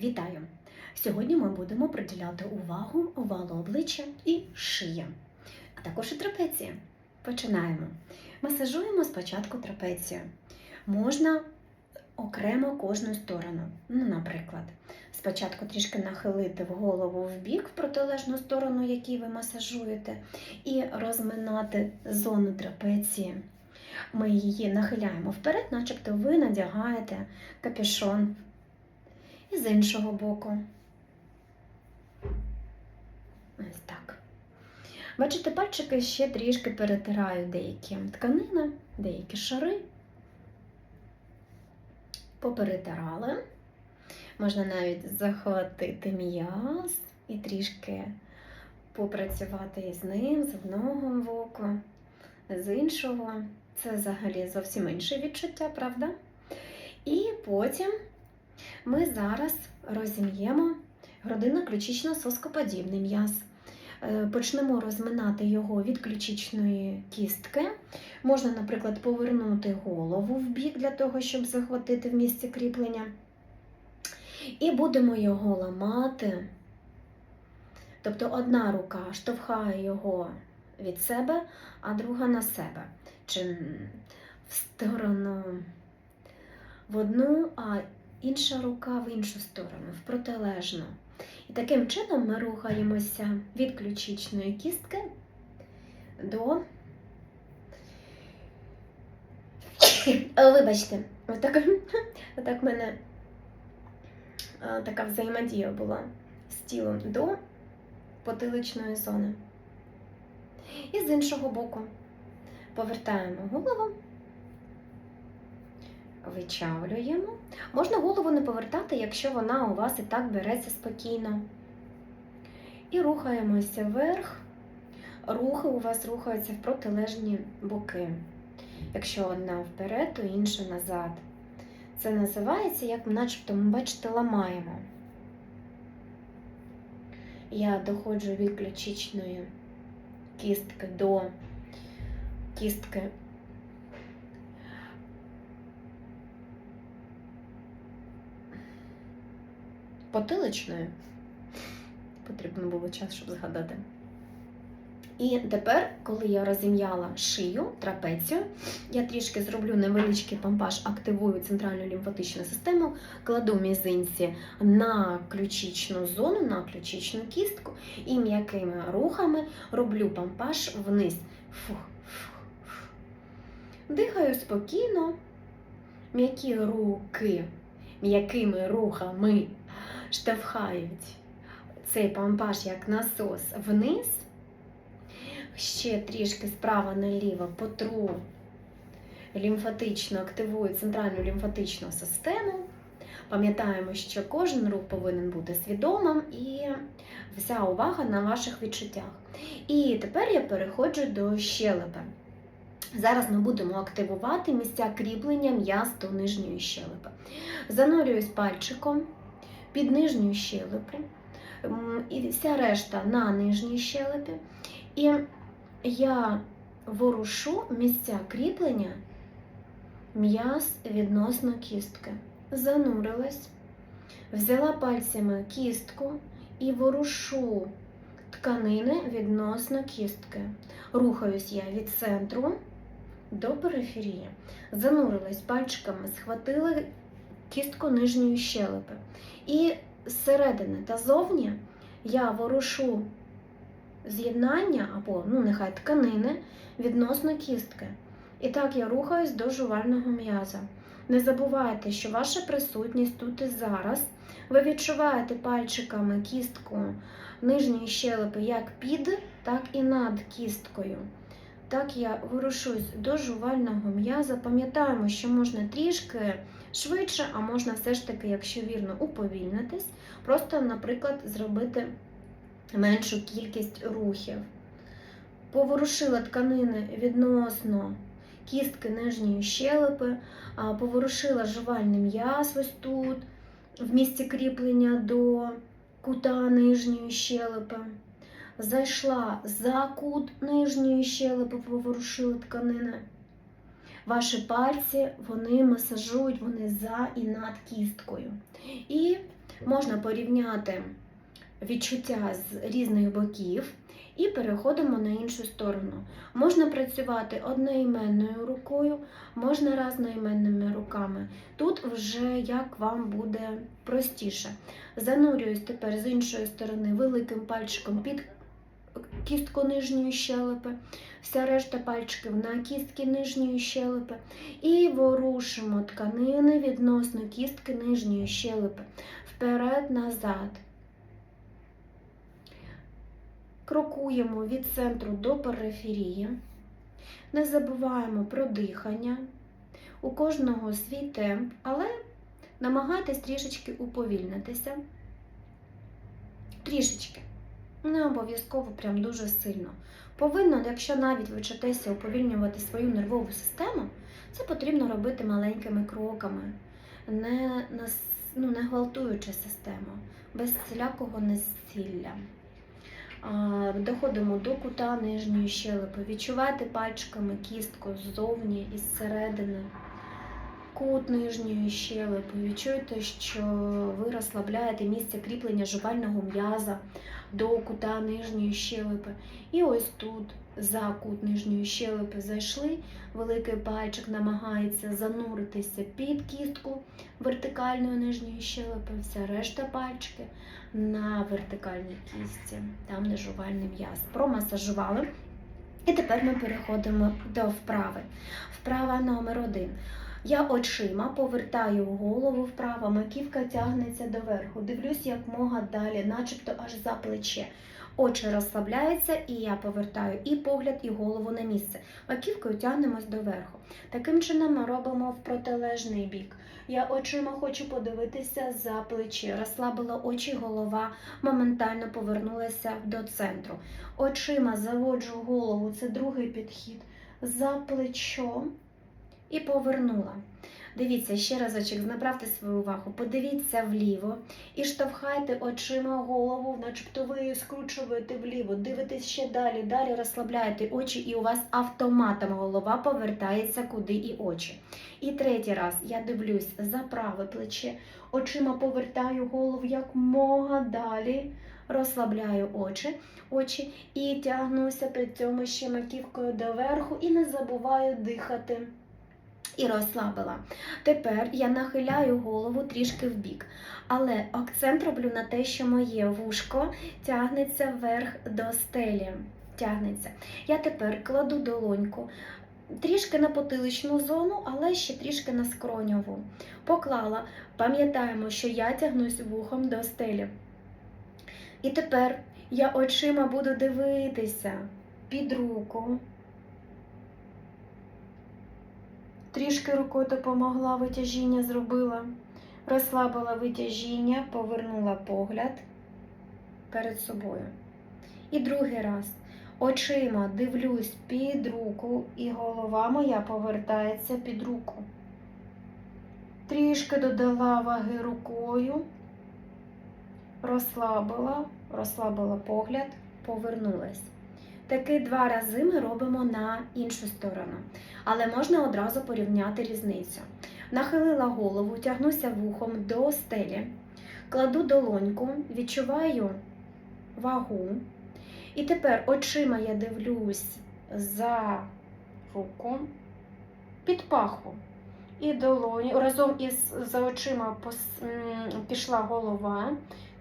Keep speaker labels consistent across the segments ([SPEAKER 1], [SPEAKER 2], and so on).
[SPEAKER 1] Вітаю! Сьогодні ми будемо приділяти увагу овалу обличчя і шия, а також і трапеція. Починаємо. Масажуємо спочатку трапецію. Можна окремо кожну сторону. Ну, наприклад, спочатку трішки нахилити в голову в бік, в протилежну сторону, якій ви масажуєте, і розминати зону трапеції. Ми її нахиляємо вперед, начебто ви надягаєте капюшон і з іншого боку. Ось так. Бачите, пальчики ще трішки перетирають деякі тканини, деякі шари. Поперетирали. Можна навіть захватити м'яз і трішки попрацювати із ним з одного боку, з іншого. Це взагалі зовсім інше відчуття, правда? І потім ми зараз розім'ємо грудино-ключично-соскоподібний м'яз. Е, Почнемо розминати його від ключичної кістки. Можна, наприклад, повернути голову в бік для того, щоб захватити в місці кріплення. І будемо його ламати. Тобто одна рука штовхає його від себе, а друга на себе. Чи в сторону в одну, а інша рука в іншу сторону, в протилежну. І таким чином ми рухаємося від ключичної кістки до. Вибачте, отак, отак в мене е, така взаємодія була з тілом до потиличної зони. І з іншого боку повертаємо голову вичавлюємо. Можна голову не повертати, якщо вона у вас і так береться спокійно. І рухаємося вверх. Рухи у вас рухаються в протилежні боки. Якщо одна вперед, то інша назад. Це називається, як начебто, ми бачите, ламаємо. Я доходжу від ключичної кістки до кістки потиличною. Потрібно було час, щоб згадати. І тепер, коли я розім'яла шию, трапецію, я трішки зроблю невеличкий помпаж, активую центральну лімфатичну систему, кладу мізинці на ключичну зону, на ключичну кістку і м'якими рухами роблю помпаж вниз. Фух, фух, фух. Дихаю спокійно, м'які руки, м'якими рухами штовхають цей помпаж як насос вниз, ще трішки справа наліво потру лімфатично активую центральну лімфатичну систему. Пам'ятаємо, що кожен рух повинен бути свідомим і вся увага на ваших відчуттях. І тепер я переходжу до щелепи. Зараз ми будемо активувати місця кріплення м'яз до нижньої щелепи. Занурююсь пальчиком під нижню щелепу, і вся решта на нижній щелепі. І я ворушу місця кріплення м'яз відносно кістки. Занурилась, взяла пальцями кістку і ворушу тканини відносно кістки. Рухаюсь я від центру до периферії. Занурилась пальчиками, схватила кістку нижньої щелепи. І зсередини та зовні я ворушу з'єднання або, ну, нехай тканини відносно кістки. І так я рухаюсь до жувального м'яза. Не забувайте, що ваша присутність тут і зараз. Ви відчуваєте пальчиками кістку нижньої щелепи як під, так і над кісткою. Так я ворушусь до жувального м'яза. Пам'ятаємо, що можна трішки швидше, а можна все ж таки, якщо вірно, уповільнитись, просто, наприклад, зробити меншу кількість рухів. Поворушила тканини відносно кістки нижньої щелепи, поворушила жувальний м'яз ось тут, в місці кріплення до кута нижньої щелепи. Зайшла за кут нижньої щелепи, поворушила тканини. Ваші пальці вони масажують вони за і над кісткою. І Можна порівняти відчуття з різних боків і переходимо на іншу сторону. Можна працювати одноіменною рукою, можна різноіменними руками. Тут вже як вам буде простіше. Занурююсь тепер з іншої сторони великим пальчиком під кістку нижньої щелепи, вся решта пальчиків на кістки нижньої щелепи. І ворушимо тканини відносно кістки нижньої щелепи. Вперед-назад. Крокуємо від центру до периферії. Не забуваємо про дихання. У кожного свій темп, але намагайтесь трішечки уповільнитися. Трішечки. Не обов'язково прям дуже сильно. Повинно, якщо навіть ви вчитеся уповільнювати свою нервову систему, це потрібно робити маленькими кроками, не, ну, не гвалтуючи систему, без всілякого насилля. Доходимо до кута нижньої щелепи. Відчувайте пальчиками кістку ззовні і зсередини. Кут нижньої щелепи. Відчуйте, що ви розслабляєте місце кріплення жувального м'яза до кута нижньої щелепи. І ось тут, за кут нижньої щелепи, зайшли. Великий пальчик намагається зануритися під кістку вертикальної нижньої щелепи, вся решта пальчики на вертикальній кісті, там де жувальний м'яз. Промасажували. І тепер ми переходимо до вправи. Вправа номер один. Я очима повертаю голову вправо, маківка тягнеться доверху. Дивлюсь якмога далі, начебто аж за плече. Очі розслабляються, і я повертаю і погляд, і голову на місце. Маківкою тягнемось доверху. Таким чином ми робимо в протилежний бік. Я очима хочу подивитися за плече. Розслабила очі, голова моментально повернулася до центру. Очима заводжу голову, це другий підхід. За плечо і повернула. Дивіться ще разочок, направте свою увагу, подивіться вліво і штовхайте очима голову, начебто ви скручуєте вліво, дивитесь ще далі, далі розслабляєте очі, і у вас автоматом голова повертається куди і очі. І третій раз я дивлюсь за праве плече, очима повертаю голову як мога далі, розслабляю очі, очі і тягнуся при цьому ще маківкою доверху і не забуваю дихати. І розслабила. Тепер я нахиляю голову трішки вбік, але акцент роблю на те, що моє вушко тягнеться вверх до стелі. Тягнеться. Я тепер кладу долоньку трішки на потиличну зону, але ще трішки на скроньову. Поклала, пам'ятаємо, що я тягнусь вухом до стелі. І тепер я очима буду дивитися під руку. Трішки рукою допомогла, витяжіння зробила. Розслабила витяжіння, повернула погляд перед собою. І другий раз. Очима дивлюсь під руку, і голова моя повертається під руку. Трішки додала ваги рукою, розслабила, розслабила погляд, повернулась. Таки два рази ми робимо на іншу сторону, але можна одразу порівняти різницю. Нахилила голову, тягнуся вухом до стелі, кладу долоньку, відчуваю вагу. І тепер очима я дивлюсь за руку, під пахву. І долоні. Разом із за очима пішла голова,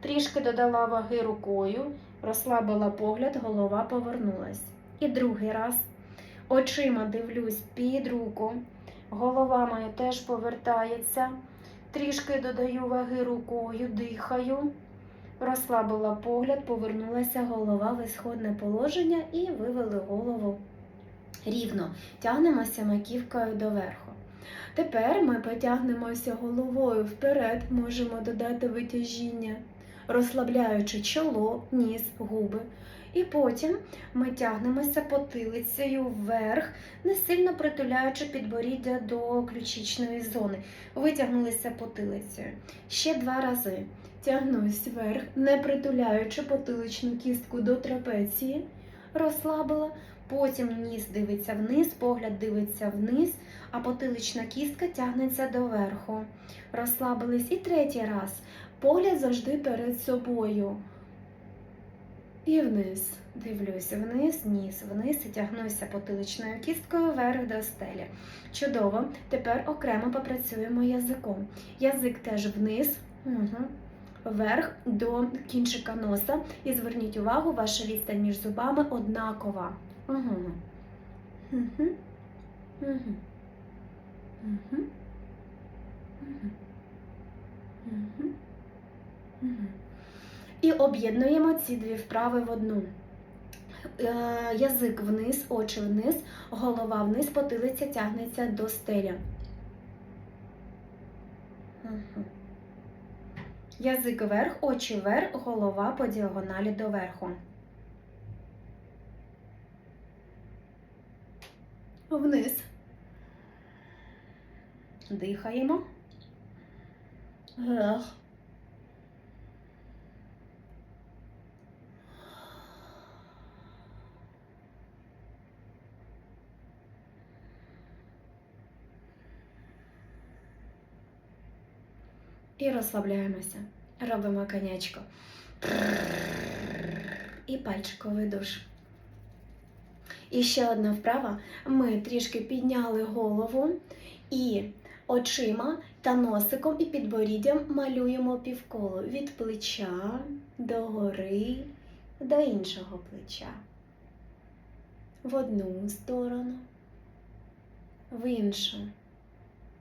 [SPEAKER 1] трішки додала ваги рукою, розслабила погляд, голова повернулась. І другий раз очима дивлюсь під руку, голова моя теж повертається, трішки додаю ваги рукою, дихаю, розслабила погляд, повернулася голова в ісходне положення і вивели голову рівно. Тягнемося маківкою доверху. Тепер ми потягнемося головою вперед, можемо додати витяжіння, розслабляючи чоло, ніс, губи. І потім ми тягнемося потилицею вверх, не сильно притуляючи підборіддя до ключичної зони. Витягнулися потилицею. Ще два рази. Тягнусь вверх, не притуляючи потиличну кістку до трапеції, розслабила. Потім ніс дивиться вниз, погляд дивиться вниз, а потилична кістка тягнеться доверху. Розслабились. І третій раз. Погляд завжди перед собою. І вниз. Дивлюся вниз, ніс, вниз і тягнуся потиличною кісткою вверх до стелі. Чудово. Тепер окремо попрацюємо язиком. Язик теж вниз, угу. вверх до кінчика носа. І зверніть увагу, ваша відстань між зубами однакова. Угу. Угу. Угу. Угу. Угу. Угу. І об'єднуємо ці дві вправи в одну. Е, Язик вниз, очі вниз, голова вниз, потилиця тягнеться до стеля. Язик вверх, очі вверх, голова по діагоналі до верху. Вниз. Дихаємо. Вверх. І розслабляємося. Робимо конячку. І пальчиковий душ. І ще одна вправа. Ми трішки підняли голову і очима та носиком і підборіддям малюємо півколо від плеча до гори до іншого плеча. В одну сторону, в іншу.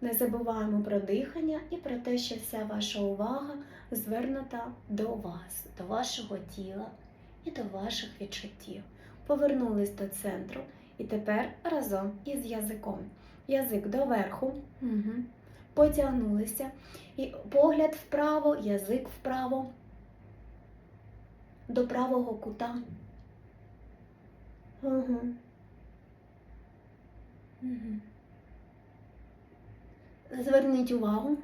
[SPEAKER 1] Не забуваємо про дихання і про те, що вся ваша увага звернута до вас, до вашого тіла і до ваших відчуттів. Повернулись до центру і тепер разом із язиком. Язик доверху, угу. потягнулися. І погляд вправо, язик вправо, до правого кута. Угу. Угу. Зверніть увагу.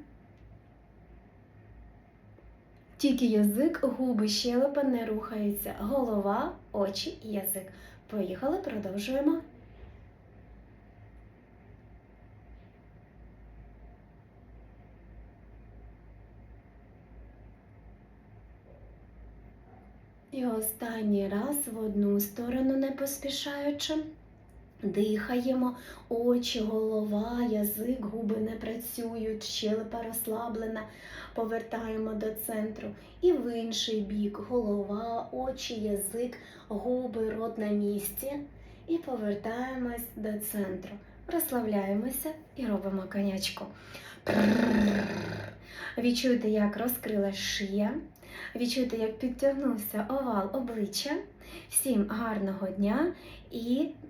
[SPEAKER 1] Тільки язик, губи, щелепа не рухаються. Голова, очі і язик. Поїхали, продовжуємо. І останній раз в одну сторону не поспішаючи. Дихаємо, очі, голова, язик, губи не працюють, щелепа розслаблена. Повертаємо до центру. І в інший бік голова, очі, язик, губи, рот на місці. І повертаємось до центру. Розслабляємося і робимо конячку. Відчуйте, як розкрила шия. Відчуйте, як підтягнувся овал обличчя. Всім гарного дня і